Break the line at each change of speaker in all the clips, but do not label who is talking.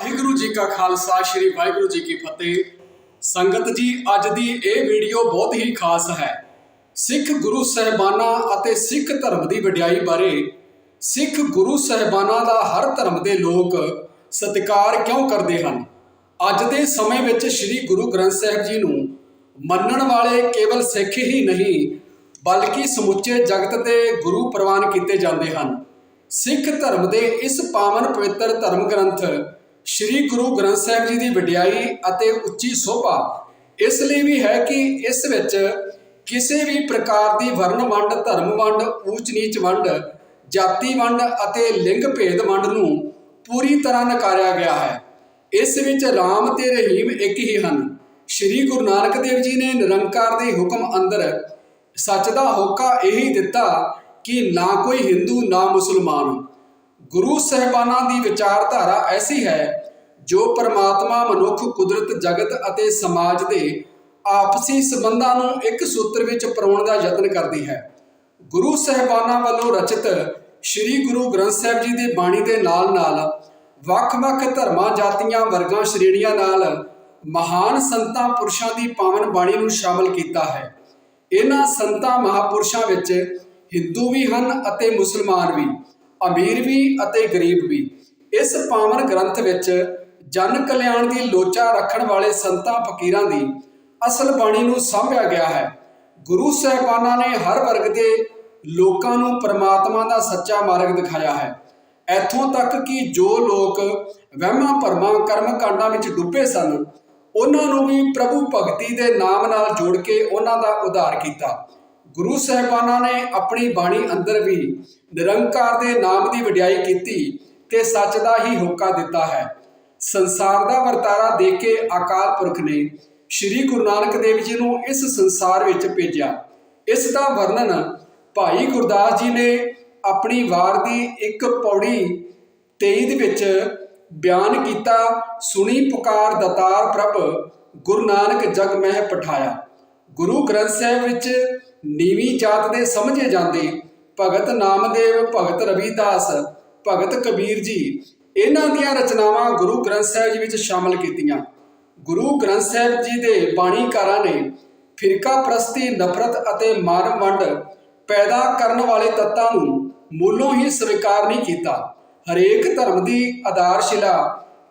ਵਾਹਿਗੁਰੂ ਜੀ ਕਾ ਖਾਲਸਾ, ਸ੍ਰੀ ਵਾਹਿਗੁਰੂ ਜੀ ਕੀ ਫਤਿਹ। ਸੰਗਤ ਜੀ, ਅੱਜ ਦੀ ਇਹ ਵੀਡੀਓ ਬਹੁਤ ਹੀ ਖਾਸ ਹੈ। ਸਿੱਖ ਗੁਰੂ ਸਹਿਬਾਨਾਂ ਅਤੇ ਸਿੱਖ ਧਰਮ ਦੀ ਵਡਿਆਈ ਬਾਰੇ ਸਿੱਖ ਗੁਰੂ ਸਹਿਬਾਨਾਂ ਦਾ ਹਰ ਧਰਮ ਦੇ ਲੋਕ ਸਤਿਕਾਰ ਕਿਉਂ ਕਰਦੇ ਹਨ? ਅੱਜ ਦੇ ਸਮੇਂ ਵਿੱਚ ਸ੍ਰੀ ਗੁਰੂ ਗ੍ਰੰਥ ਸਾਹਿਬ ਜੀ ਨੂੰ ਮੰਨਣ ਵਾਲੇ ਕੇਵਲ ਸਿੱਖ ਹੀ ਨਹੀਂ, ਬਲਕਿ ਸਮੁੱਚੇ ਜਗਤ ਦੇ ਗੁਰੂ ਪ੍ਰਵਾਨ ਕੀਤੇ ਜਾਂਦੇ ਹਨ। ਸਿੱਖ ਧਰਮ ਦੇ ਇਸ ਪਾਵਨ ਪਵਿੱਤਰ ਧਰਮ ਗ੍ਰੰਥ ਸ੍ਰੀ ਗੁਰੂ ਗ੍ਰੰਥ ਸਾਹਿਬ ਜੀ ਦੀ ਵਡਿਆਈ ਅਤੇ ਉੱਚੀ ਸੋਭਾ ਇਸ ਲਈ ਵੀ ਹੈ ਕਿ ਇਸ ਵਿੱਚ ਕਿਸੇ ਵੀ ਪ੍ਰਕਾਰ ਦੀ ਵਰਨ ਵੰਡ, ਧਰਮ ਵੰਡ, ਊਚ ਨੀਚ ਵੰਡ, ਜਾਤੀ ਵੰਡ ਅਤੇ ਲਿੰਗ ਭੇਦ ਵੰਡ ਨੂੰ ਪੂਰੀ ਤਰ੍ਹਾਂ ਨਕਾਰਿਆ ਗਿਆ ਹੈ। ਇਸ ਵਿੱਚ ਰਾਮ ਤੇ ਰਹੀਮ ਇੱਕ ਹੀ ਹਨ। ਸ੍ਰੀ ਗੁਰੂ ਨਾਨਕ ਦੇਵ ਜੀ ਨੇ ਨਿਰੰਕਾਰ ਦੇ ਹੁਕਮ ਅੰਦਰ ਸੱਚ ਦਾ ਹੋਕਾ ਇਹੀ ਦਿੱਤਾ ਕਿ ਨਾ ਕੋਈ ਹਿੰਦੂ, ਨਾ ਮੁਸਲਮਾਨ। ਗੁਰੂ ਸਹਿਬਾਨਾਂ ਦੀ ਵਿਚਾਰਧਾਰਾ ਐਸੀ ਹੈ ਜੋ ਪਰਮਾਤਮਾ ਮਨੁੱਖ, ਕੁਦਰਤ, ਜਗਤ ਅਤੇ ਸਮਾਜ ਦੇ ਆਪਸੀ ਸੰਬੰਧਾਂ ਨੂੰ ਇੱਕ ਸੂਤਰ ਵਿੱਚ ਪਰੋਣ ਦਾ ਯਤਨ ਕਰਦੀ ਹੈ। ਗੁਰੂ ਸਹਿਬਾਨਾਂ ਵੱਲੋਂ ਰਚਿਤ ਸ੍ਰੀ ਗੁਰੂ ਗ੍ਰੰਥ ਸਾਹਿਬ ਜੀ ਦੀ ਬਾਣੀ ਦੇ ਨਾਲ-ਨਾਲ ਵੱਖ-ਵੱਖ ਧਰਮਾਂ, ਜਾਤੀਆਂ, ਵਰਗਾਂ, ਸ਼੍ਰੇਣੀਆਂ ਨਾਲ ਮਹਾਨ ਸੰਤਾਂ, ਪੁਰਸ਼ਾਂ ਦੀ ਪਾਵਨ ਬਾਣੀ ਨੂੰ ਸ਼ਾਮਲ ਕੀਤਾ ਹੈ। ਇਹਨਾਂ ਸੰਤਾਂ ਮਹਾਪੁਰਸ਼ਾਂ ਵਿੱਚ ਹਿੰਦੂ ਵੀ ਹਨ ਅਤੇ ਮੁਸਲਮਾਨ ਵੀ। ਅਮੀਰ ਵੀ ਅਤੇ ਗਰੀਬ ਵੀ। ਇਸ ਪਾਵਨ ਗ੍ਰੰਥ ਵਿੱਚ ਜਨ ਕਲਿਆਣ ਦੀ ਲੋਚਾ ਰੱਖਣ ਵਾਲੇ ਸੰਤਾਂ ਫਕੀਰਾਂ ਦੀ ਅਸਲ ਬਾਣੀ ਨੂੰ ਸਾਂਭਿਆ ਗਿਆ ਹੈ। ਗੁਰੂ ਸਾਹਿਬਾਨਾਂ ਨੇ ਹਰ ਵਰਗ ਦੇ ਲੋਕਾਂ ਨੂੰ ਪਰਮਾਤਮਾ ਦਾ ਸੱਚਾ ਮਾਰਗ ਦਿਖਾਇਆ ਹੈ। ਇੱਥੋਂ ਤੱਕ ਕਿ ਜੋ ਲੋਕ ਵਹਿਮਾਂ ਭਰਮਾਂ ਕਰਮ ਕਾਂਡਾਂ ਵਿੱਚ ਡੁੱਬੇ ਸਨ, ਉਹਨਾਂ ਨੂੰ ਵੀ ਪ੍ਰਭੂ ਭਗਤੀ ਦੇ ਨਾਮ ਨਾਲ ਜੋੜ ਕੇ ਉਹਨਾਂ ਦਾ ਉਧਾਰ ਕੀਤਾ। ਗੁਰੂ ਸਾਹਿਬਾਨਾਂ ਨੇ ਆਪਣੀ ਬਾਣੀ ਅੰਦਰ ਵੀ ਨਿਰੰਕਾਰ ਦੇ ਨਾਮ ਦੀ ਵਡਿਆਈ ਕੀਤੀ ਤੇ ਸੱਚ ਦਾ ਹੀ ਹੋਕਾ ਦਿੱਤਾ ਹੈ। ਸੰਸਾਰ ਦਾ ਵਰਤਾਰਾ ਦੇਖ ਕੇ ਅਕਾਲ ਪੁਰਖ ਨੇ ਸ੍ਰੀ ਗੁਰੂ ਨਾਨਕ ਦੇਵ ਜੀ ਨੂੰ ਇਸ ਸੰਸਾਰ ਵਿੱਚ ਭੇਜਿਆ। ਇਸ ਦਾ ਵਰਣਨ ਭਾਈ ਗੁਰਦਾਸ ਜੀ ਨੇ ਆਪਣੀ ਵਾਰ ਦੀ ਇੱਕ ਪੌੜੀ 23 ਦੇ ਵਿੱਚ ਬਿਆਨ ਕੀਤਾ, ਸੁਣੀ ਪੁਕਾਰ ਦਤਾਰ ਪ੍ਰਭ ਗੁਰੂ ਨਾਨਕ ਜਗ ਮਹਿ ਪਠਾਇਆ। ਗੁਰੂ ਗ੍ਰੰਥ ਸਾਹਿਬ ਵਿੱਚ ਨੀਵੀਂ ਜਾਤ ਦੇ ਸਮਝੇ ਜਾਂਦੇ। ਭਗਤ ਨਾਮਦੇਵ, ਭਗਤ ਰਵਿਦਾਸ, ਭਗਤ ਕਬੀਰ ਜੀ, ਇਹਨਾਂ ਦੀਆਂ ਰਚਨਾਵਾਂ ਗੁਰੂ ਗ੍ਰੰਥ ਸਾਹਿਬ ਜੀ ਵਿੱਚ ਸ਼ਾਮਲ ਕੀਤੀਆਂ। ਗੁਰੂ ਗ੍ਰੰਥ ਸਾਹਿਬ ਜੀ ਦੇ ਬਾਣੀਕਾਰਾਂ ਨੇ ਫਿਰਕਾ ਪ੍ਰਸਤੀ, ਨਫ਼ਰਤ ਅਤੇ ਮਾਨਵ ਵੰਡ ਪੈਦਾ ਕਰਨ ਵਾਲੇ ਤੱਤਾਂ ਨੂੰ ਮੂਲੋਂ ਹੀ ਸਵੀਕਾਰ ਨਹੀਂ ਕੀਤਾ। ਹਰੇਕ ਧਰਮ ਦੀ ਆਧਾਰਸ਼ਿਲਾ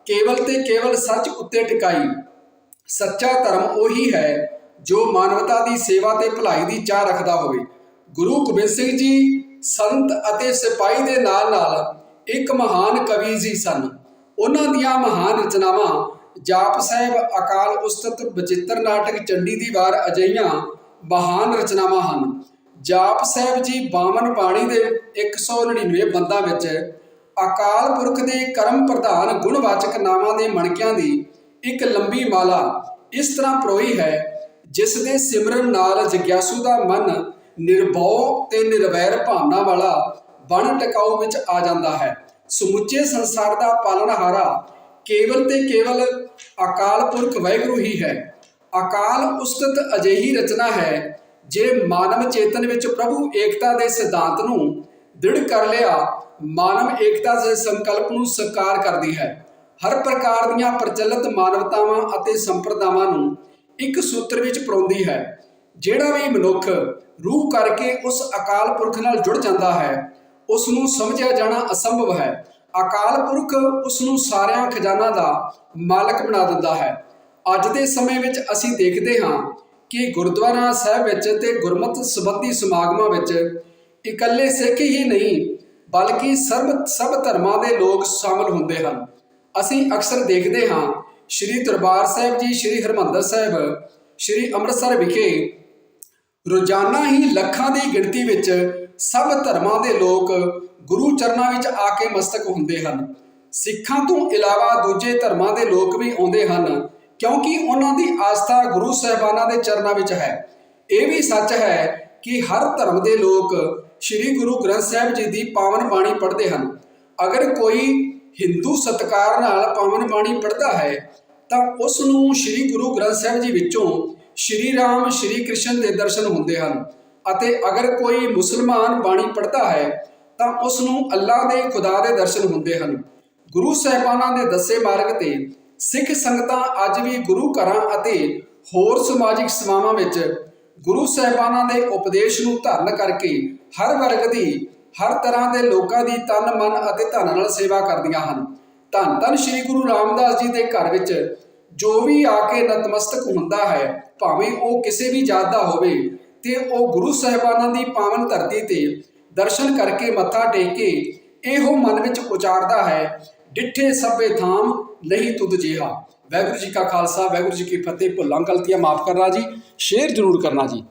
ਕੇਵਲ ਤੇ ਕੇਵਲ ਸੱਚ ਉੱਤੇ ਟਿਕਾਈ। ਸੱਚਾ ਧਰਮ ਉਹੀ ਹੈ ਜੋ ਮਾਨਵਤਾ ਦੀ ਸੇਵਾ ਤੇ ਭਲਾਈ ਦੀ ਚਾਹ ਰੱਖਦਾ ਹੋਵੇ। ਗੁਰੂ ਗੋਬਿੰਦ ਸਿੰਘ ਜੀ ਸੰਤ ਅਤੇ ਸਿਪਾਹੀ ਦੇ ਨਾਲ-ਨਾਲ ਇੱਕ ਮਹਾਨ ਕਵੀ ਜੀ ਸਨ। ਉਹਨਾਂ ਦੀਆਂ ਮਹਾਨ ਰਚਨਾਵਾਂ ਜਾਪ ਸਾਹਿਬ, ਅਕਾਲ ਉਸਤਤ, ਬਚਿੱਤਰ ਨਾਟਕ, ਚੰਡੀ ਦੀ ਵਾਰ ਅਜਈਆਂ ਮਹਾਨ ਰਚਨਾਵਾਂ ਹਨ। ਜਾਪ ਸਾਹਿਬ ਜੀ ਬਾਵਨ ਬਾਣੀ ਦੇ 199 ਬੰਦਾਂ ਵਿੱਚ ਅਕਾਲ ਪੁਰਖ ਦੇ ਕਰਮ ਪ੍ਰਧਾਨ ਗੁਣਵਾਚਕ ਨਾਮਾਂ ਦੇ ਮਣਕਿਆਂ ਦੀ ਇੱਕ ਲੰਬੀ ਮਾਲਾ ਇਸ ਤਰ੍ਹਾਂ ਪਰੋਈ ਹੈ ਜਿਸ ਦੇ ਸਿਮਰਨ ਨਾਲ ਜਿਗਿਆਸੂ ਦਾ ਮਨ ਨਿਰਭਉ ਤੇ ਨਿਰਵੈਰ ਭਾਵਨਾ ਵਾਲਾ ਬਣ ਟਿਕਾਉ ਵਿੱਚ ਆ ਜਾਂਦਾ ਹੈ। ਸਮੁੱਚੇ ਸੰਸਾਰ ਦਾ ਪਾਲਣਹਾਰਾ ਕੇਵਲ ਤੇ ਕੇਵਲ ਅਕਾਲ ਪੁਰਖ ਵਾਹਿਗੁਰੂ ਹੀ ਹੈ। ਅਕਾਲ ਉਸਤਤ ਅਜਿਹੀ ਰਚਨਾ ਹੈ ਜੇ ਮਾਨਵ ਚੇਤਨ ਵਿੱਚ ਪ੍ਰਭੂ ਏਕਤਾ ਦੇ ਸਿਧਾਂਤ ਨੂੰ ਦ੍ਰਿੜ ਕਰ ਲਿਆ, ਮਾਨਵ ਏਕਤਾ ਦੇ ਸੰਕਲਪ ਨੂੰ ਸਾਕਾਰ ਕਰਦੀ ਹੈ। ਹਰ ਪ੍ਰਕਾਰ ਦੀਆਂ ਪ੍ਰਚਲਿਤ ਮਾਨਵਤਾਵਾਂ ਅਤੇ ਸੰਪਰਦਾਵਾਂ ਨੂੰ ਇੱਕ ਸੂਤਰ ਵਿੱਚ ਪਰੋਂਦੀ ਹੈ, ਜਿਹੜਾ ਵੀ ਮਨੁੱਖ ਰੂਹ ਕਰਕੇ ਉਸ ਅਕਾਲ ਪੁਰਖ ਨਾਲ ਜੁੜ ਜਾਂਦਾ ਹੈ ਉਸ ਨੂੰ ਸਮਝਿਆ ਜਾਣਾ ਅਸੰਭਵ ਹੈ। ਅਕਾਲ ਪੁਰਖ ਉਸ ਨੂੰ ਸਾਰਿਆਂ ਖਜ਼ਾਨਾ ਦਾ ਮਾਲਕ ਬਣਾ ਦਿੰਦਾ ਹੈ। ਅੱਜ ਦੇ ਸਮੇਂ ਵਿੱਚ ਅਸੀਂ ਦੇਖਦੇ ਹਾਂ ਕਿ ਗੁਰਦੁਆਰਾ ਸਾਹਿਬ ਵਿੱਚ ਤੇ ਗੁਰਮਤਿ ਸੰਬੰਧੀ ਸਮਾਗਮਾਂ ਵਿੱਚ ਇਕੱਲੇ ਸਿੱਖ ਹੀ ਨਹੀਂ, ਬਲਕਿ ਸਰਬ, ਸਭ ਧਰਮਾਂ ਦੇ ਲੋਕ ਸ਼ਾਮਲ ਹੁੰਦੇ ਹਨ। ਅਸੀਂ ਅਕਸਰ ਦੇਖਦੇ ਹਾਂ ਸ੍ਰੀ ਦਰਬਾਰ ਸਾਹਿਬ ਜੀ, ਸ੍ਰੀ ਹਰਮੰਦਰ ਸਾਹਿਬ, ਸ੍ਰੀ ਅੰਮ੍ਰਿਤਸਰ ਵਿਖੇ ਰੋਜ਼ਾਨਾ ਹੀ ਲੱਖਾਂ ਦੀ ਗਿਣਤੀ ਵਿੱਚ ਸਭ ਧਰਮਾਂ ਦੇ ਲੋਕ ਗੁਰੂ ਚਰਨਾਂ ਵਿੱਚ ਆ ਕੇ ਮਸਤਕ ਹੁੰਦੇ ਹਨ। ਸਿੱਖਾਂ ਤੋਂ ਇਲਾਵਾ ਦੂਜੇ ਧਰਮਾਂ ਦੇ ਲੋਕ ਵੀ ਆਉਂਦੇ ਹਨ, ਕਿਉਂਕਿ ਉਹਨਾਂ ਦੀ ਆਸਥਾ ਗੁਰੂ ਸਾਹਿਬਾਨਾਂ ਦੇ ਚਰਨਾਂ ਵਿੱਚ ਹੈ। ਇਹ ਵੀ ਸੱਚ ਹੈ ਕਿ ਹਰ ਧਰਮ ਦੇ ਲੋਕ ਸ੍ਰੀ ਗੁਰੂ ਗ੍ਰੰਥ ਸਾਹਿਬ ਜੀ ਦੀ ਪਾਵਨ ਬਾਣੀ ਪੜ੍ਹਦੇ ਹਨ। ਅਗਰ ਕੋਈ ਹਿੰਦੂ ਸਤਕਾਰ ਨਾਲ ਪਾਵਨ ਬਾਣੀ ਪੜ੍ਹਦਾ ਹੈ ਤਾਂ ਉਸ ਨੂੰ ਸ੍ਰੀ ਗੁਰੂ ਗ੍ਰੰਥ ਸਾਹਿਬ ਜੀ ਵਿੱਚੋਂ ਸ਼੍ਰੀ ਰਾਮ, ਸ਼੍ਰੀ ਕ੍ਰਿਸ਼ਨ ਦੇ ਦਰਸ਼ਨ ਹੁੰਦੇ ਹਨ ਅਤੇ ਅਗਰ ਕੋਈ ਮੁਸਲਮਾਨ ਬਾਣੀ ਪੜ੍ਹਦਾ ਹੈ, ਤਾਂ ਉਸ ਨੂੰ ਅੱਲਾਹ ਦੇ, ਖੁਦਾ ਦੇ ਦਰਸ਼ਨ ਹੁੰਦੇ ਹਨ। ਗੁਰੂ ਸਾਹਿਬਾਨਾਂ ਦੇ ਦੱਸੇ ਮਾਰਗ ਤੇ ਸਿੱਖ ਸੰਗਤਾਂ ਅੱਜ ਵੀ ਗੁਰੂ ਘਰਾਂ ਅਤੇ ਹੋਰ ਸਮਾਜਿਕ ਸਮਾਵਾਂ ਵਿੱਚ ਗੁਰੂ ਸਾਹਿਬਾਨਾਂ ਦੇ ਉਪਦੇਸ਼ ਨੂੰ ਧਾਰਨ ਕਰਕੇ ਹਰ ਵਰਗ ਦੀ, ਹਰ ਤਰ੍ਹਾਂ ਦੇ ਲੋਕਾਂ ਦੀ ਤਨ, ਮਨ ਅਤੇ ਧਨ ਨਾਲ ਸੇਵਾ ਕਰਦੀਆਂ ਹਨ। ਧੰਨ ਧੰਨ ਸ੍ਰੀ ਗੁਰੂ ਰਾਮਦਾਸ ਜੀ ਦੇ ਘਰ ਵਿੱਚ ਜੋ ਵੀ ਆ ਕੇ ਨਤਮਸਤਕ ਹੁੰਦਾ ਹੈ, ਭਾਵੇਂ ਉਹ ਕਿਸੇ ਵੀ ਜਾਤ ਦਾ ਹੋਵੇ, ਤੇ ਉਹ ਗੁਰੂ ਸਾਹਿਬਾਨਾਂ ਦੀ ਪਾਵਨ ਧਰਤੀ ਤੇ ਦਰਸ਼ਨ ਕਰਕੇ ਮੱਥਾ ਟੇਕ ਕੇ ਇਹੋ ਮਨ ਵਿੱਚ ਉਚਾਰਦਾ ਹੈ, ਡਿੱਠੇ ਸਭੇ ਥਾਮ ਨਹੀਂ ਤੁਧ ਜਿਹਾ। ਵਾਹਿਗੁਰੂ ਜੀ ਕਾ ਖਾਲਸਾ, ਵਾਹਿਗੁਰੂ ਜੀ ਕੀ ਫਤਿਹ। ਭੁੱਲਾਂ ਗਲਤੀਆਂ ਮਾਫ ਕਰਨਾ ਜੀ, ਸ਼ੇਅਰ ਜ਼ਰੂਰ ਕਰਨਾ ਜੀ।